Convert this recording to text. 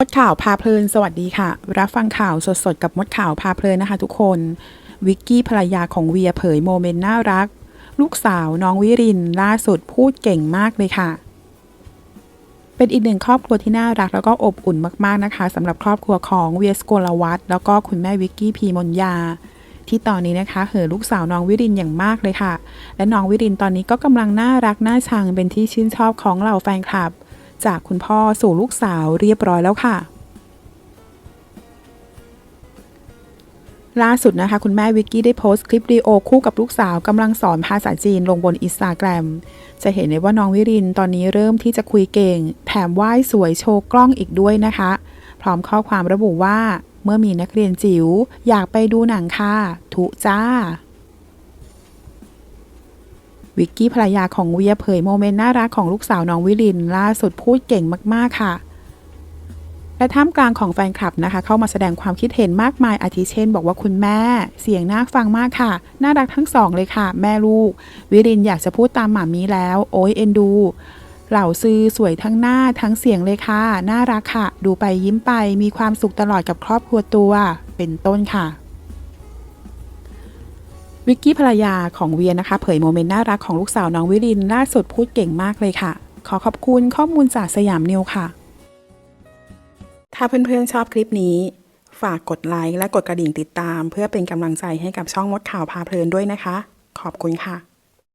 มดข่าวพาเพลินสวัสดีค่ะ รับฟังข่าวสดๆ กับมดข่าวพาเพลินนะคะทุกคน วิกกี้ภรรยาของเวียเผยโมเมนต์น่ารัก ลูกสาวน้องวิรินล่าสุดพูดเก่งมากเลยค่ะ เป็นอีกหนึ่งครอบครัวที่น่ารักแล้วก็อบอุ่นมากๆนะคะสำหรับครอบครัวของเวียสโกลวัตแล้วก็คุณแม่วิกกี้พีมนยา ที่ตอนนี้นะคะเหอลูกสาวน้องวิรินอย่างมากเลยค่ะ และน้องวิรินตอนนี้ก็กำลังน่ารักน่าชังเป็นที่ชื่นชอบของเหล่าแฟนคลับ จากคุณพ่อสู่ลูกสาวเรียบร้อยแล้วค่ะ ล่าสุดนะคะ คุณแม่วิกกี้ได้โพสต์คลิปวิดีโอคู่กับลูกสาวกำลังสอนภาษาจีนลงบนอินสตาแกรมจะเห็นเลยว่าน้องวิรินตอนนี้เริ่มที่จะคุยเก่ง แถมไหว้สวยโชว์กล้องอีกด้วยนะคะ พร้อมข้อความระบุว่าเมื่อมีนักเรียนจิ๋วอยากไปดูหนังค่ะ ทุจ้า วิกกี้ภรรยาของเวียเผยโมเมนต์น่ารักของลูกสาวน้องวิริน ล่าสุดพูดเก่งมากๆค่ะ และท่ามกลางของแฟนคลับนะคะ เข้ามาแสดงความคิดเห็นมากมายอาทิเช่น บอกว่าคุณแม่เสียงน่าฟังมากค่ะ น่ารักทั้งสองเลยค่ะ แม่ลูก วิรินอยากจะพูดตามหมามีแล้ว โอ้ยเอ็นดูเหล่าซื้อสวยทั้งหน้าทั้งเสียงเลยค่ะ น่ารักค่ะ ดูไปยิ้มไปมีความสุขตลอดกับครอบครัวตัว เป็นต้นค่ะ วิกกี้ภรรยาของเวียนะคะ เผยโมเมนต์น่ารักของลูกสาวน้องวิรินล่าสุดพูดเก่งมากเลยค่ะ ขอขอบคุณข้อมูลจากสยามนิวค่ะ ถ้าเพื่อนๆชอบคลิปนี้ ฝากกดไลค์และกดกระดิ่งติดตาม เพื่อเป็นกำลังใจให้กับช่องมดข่าวพาเพลินด้วยนะคะ ขอบคุณค่ะ